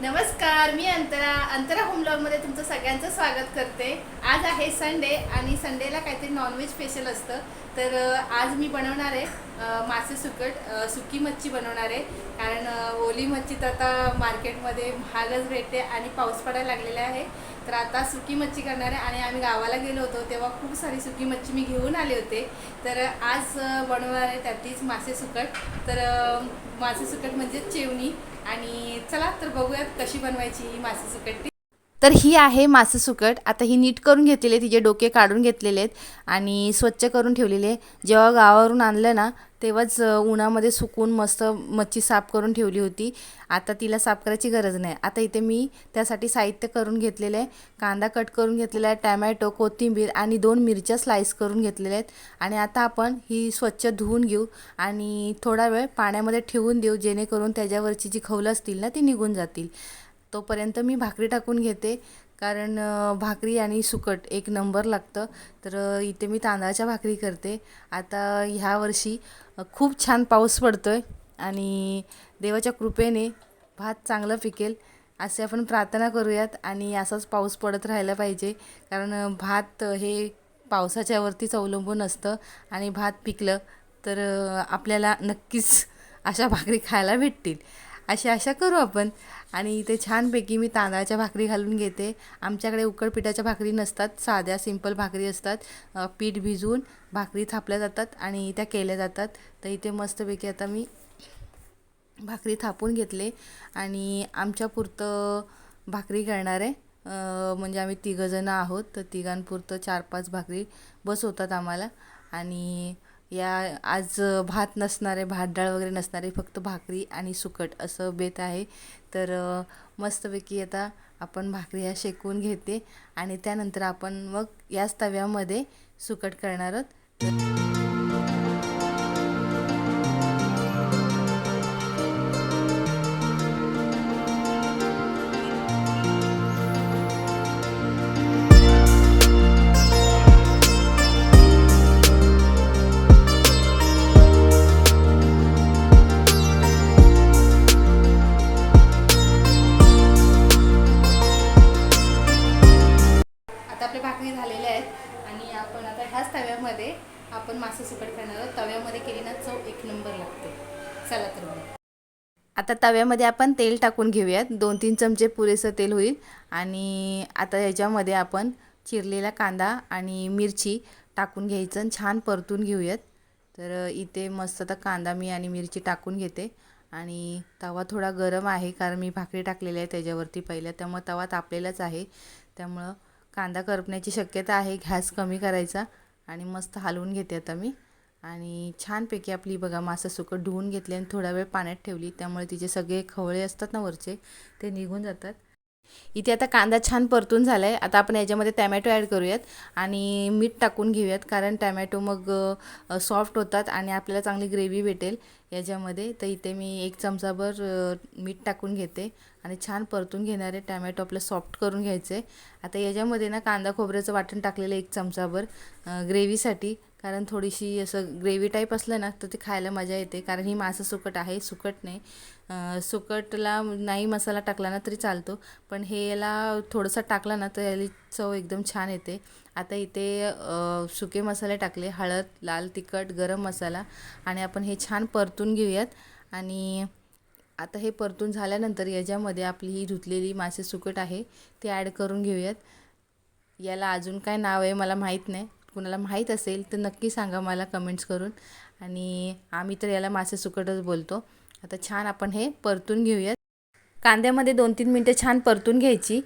नमस्कार मी अंतरा. अंतरा होम तुमचं सगळ्यांचं स्वागत करते. आज आहे संडे आणि संडेला काहीतरी नॉनव्हेज स्पेशल असतं. तर आज मी बनवणार आहे मासे सुकट सुकी मच्छी बनवणार आहे. कारण ओली मच्छी तर आता मार्केटमध्ये महागच भेटते आणि पाऊस पडायला लागलेला आहे. तर आता सुकी मच्छी करणार आहे आणि आम्ही गावाला गेलो होतो तेव्हा खूप सारी सुकी मच्छी मी घेऊन आले होते. तर आज बनवणार आहे त्यातलीच मासे सुकट. तर मासे सुकट म्हणजे चेवणी. आणि चला तर बघूयात कशी बनवायची ही मासे सुकट्टी तर ही आहे मासे सुकट. आता ही नीट करून घेतलेले तिचे डोके काढून घेतलेले आहेत आणि स्वच्छ करून ठेवलेले जेव्हा गावावरून आणलं ना तेव्हाच उन्हामध्ये सुकून मस्त मच्छी साफ करून ठेवली होती. आता तिला साफ करायची गरज नाही. आता इथे मी त्यासाठी साहित्य करून घेतलेलं आहे. कांदा कट करून घेतलेला आहे टॅमॅटो कोथिंबीर आणि दोन मिरच्या स्लाईस करून घेतलेल्या आहेत. आणि आता आपण ही स्वच्छ धुवून घेऊ आणि थोडा वेळ पाण्यामध्ये ठेवून देऊ जेणेकरून त्याच्यावरची जी खवलं असतील ना ती निघून जातील. तोपर्यंत मी भाकरी टाकून घेते. कारण भाकरी आणि सुकट एक नंबर लागतं. तर इथे मी तांदळाच्या भाकरी करते. आता ह्या वर्षी खूप छान पाऊस पडतो आहे आणि देवाच्या कृपेने भात चांगलं पिकेल. असे आपण प्रार्थना करूयात आणि असाच पाऊस पडत राहायला पाहिजे. कारण भात हे पावसाच्यावरतीच अवलंबून असतं आणि भात पिकलं तर आपल्याला नक्कीच अशा भाकरी खायला भेटतील. अशी आशा करू आपण. आणि इथे छानपैकी मी तांदळाच्या भाकरी घालून घेते. आमच्याकडे उकडपिठाच्या भाकरी नसतात. साध्या सिंपल भाकरी असतात. पीठ भिजवून भाकरी थापल्या जातात आणि त्या केल्या जातात. तर इथे मस्तपैकी आता मी भाकरी थापून घेतले. आणि आमच्यापुरतं भाकरी करणार आहे. म्हणजे आम्ही तिघंजणं आहोत. तर तिघांपुरतं चार पाच भाकरी बसवतात आम्हाला. आणि या आज भात नसणारे भात डाळ वगैरे नसणारे फक्त भाकरी आणि सुकट असं बेत आहे. तर मस्तपैकी आता आपण भाकरी ह्या शेकवून घेते आणि त्यानंतर आपण मग याच तव्यामध्ये सुकट करणार आहोत. तव्यामध्ये आपण मासे सुकट करणार आहोत. तव्यामध्ये केली ना चव एक नंबर लागते. चला तर मग. आता तव्यामध्ये आपण तेल टाकून घेऊयात. दोन तीन चमचे पुरेसं तेल होईल. आणि आता याच्यामध्ये आपण चिरलेला कांदा आणि मिरची टाकून घ्यायचं आणि छान परतून घेऊयात. तर इथे मस्त आता कांदा मी आणि मिरची टाकून घेते. आणि तवा थोडा गरम आहे कारण मी भाकरी टाकलेली आहे त्याच्यावरती पहिल्या. त्यामुळं तवा तापलेलाच आहे. त्यामुळं कांदा करपण्याची शक्यता आहे. गॅस कमी करायचा. आणि मस्त हलवून घेते आता मी. आणि छानपैकी आपली बघा मासा सुकं धुवून घेतली आणि थोडा वेळ पाण्यात ठेवली. त्यामुळे तिचे सगळे खवळे असतात ना वरचे ते निघून जातात. इथे आता कांदा छान परतून झाला आहे आता आपण याच्यामध्ये टॅमॅटो ॲड करूयात आणि मीठ टाकून घेऊयात कारण टॅमॅटो मग सॉफ्ट होतात आणि आपल्याला चांगली ग्रेव्ही भेटेल याच्यामध्ये. तर इथे मी एक चमचाभर मीठ टाकून घेते आणि छान परतून घेणार आहे टॅमॅटो आपलं सॉफ्ट करून घ्यायचं. आहे आता याच्यामध्ये ना कांदा खोबऱ्याचं वाटण टाकलेलं आहे एक चमचाभर ग्रेव्हीसाठी. कारण थोडीशी असं ग्रेव्ही टाईप असलं ना तर ते खायला मजा येते. कारण ही मासं सुकट आहे सुकट नाही. सुकटला नाही मसाला टाकला ना तरी चालतो. पण हे याला थोडंसं टाकला ना तर याली चव एकदम छान येते. आता इथे सुके मसाले टाकले. हळद लाल तिखट गरम मसाला. आणि आपण हे छान परतून घेऊयात. आणि आता हे परतून झाल्यानंतर याच्यामध्ये आपली ही धुतलेली मासे सुकट आहे ते ॲड करून घेऊयात. याला अजून काय नाव आहे मला माहीत नाही. कुणाला माहीत असेल तर नक्की सांगा मला कमेंट्स करून. आणि आम्ही तर याला मासे सुकटच बोलतो. आता छान आपण हे परतून घेऊयात. कांद्यामध्ये दोन तीन मिनटं छान परतून घ्यायची.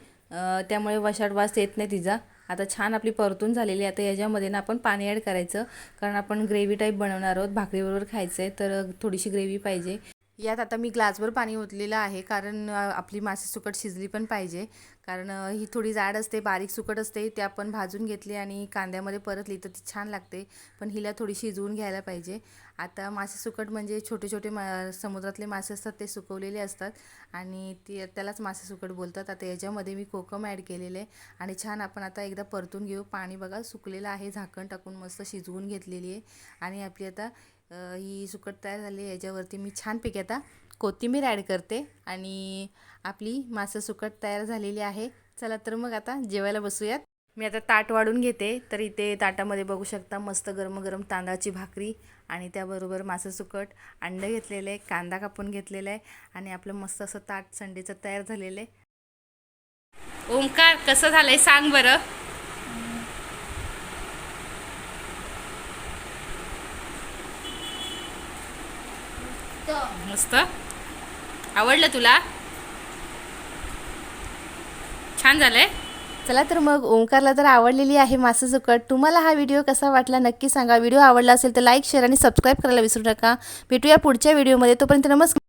त्यामुळे वशाट वास येत नाही तिचा. आता छान आपली परतून झालेली आहे. आता याच्यामध्ये ना आपण पाणी ॲड करायचं. कारण आपण ग्रेव्ही टाईप बनवणार आहोत. भाकरीबरोबर खायचं आहे तर थोडीशी ग्रेव्ही पाहिजे. यात आता मी ग्लासभर पाणी ओतलेलं आहे कारण आपली मासे सुकट शिजली पण पाहिजे. कारण ही थोडी जाड असते बारीक सुकट असते ते आपण भाजून घेतली आणि कांद्यामध्ये परतली तर ती छान लागते पण हिला थोडी शिजवून घ्यायला पाहिजे. आता मासे सुकट म्हणजे छोटे छोटे मा समुद्रातले मासे असतात ते सुकवलेले असतात आणि ते त्यालाच मासे सुकट बोलतात. आता याच्यामध्ये मी कोकम ॲड केलेले आहे आणि छान आपण आता एकदा परतून घेऊ. पाणी बघा सुकलेलं आहे झाकण टाकून मस्त शिजवून घेतलेली आहे. आणि आपली आता ही सुकट तयार झाली याच्यावरती मी छानपैकी आता कोथिंबीर ॲड करते. आणि आपली मासं सुकट तयार झालेली आहे. चला तर मग आता जेवायला बसूयात. मी आता ताट वाढून घेते. तर इथे ताटामध्ये बघू शकता मस्त गरम गरम तांदळाची भाकरी आणि त्याबरोबर मासं सुकट अंडं घेतलेलं आहे कांदा कापून घेतलेला आहे आणि आपलं मस्त असं ताट संडेचं तयार झालेलं आहे. ओंकार कसं झालं आहे सांग बरं. मस्त. आवडलं तुला? छान झालंय. चला तर मग ओंकारला तर आवडलेली आहे मासे सुकट तुम्हाला हा व्हिडिओ कसा वाटला नक्की सांगा. व्हिडिओ आवडला असेल तर लाईक शेअर आणि सबस्क्राईब करायला विसरू नका. भेटूया पुढच्या व्हिडिओमध्ये. तोपर्यंत नमस्कार.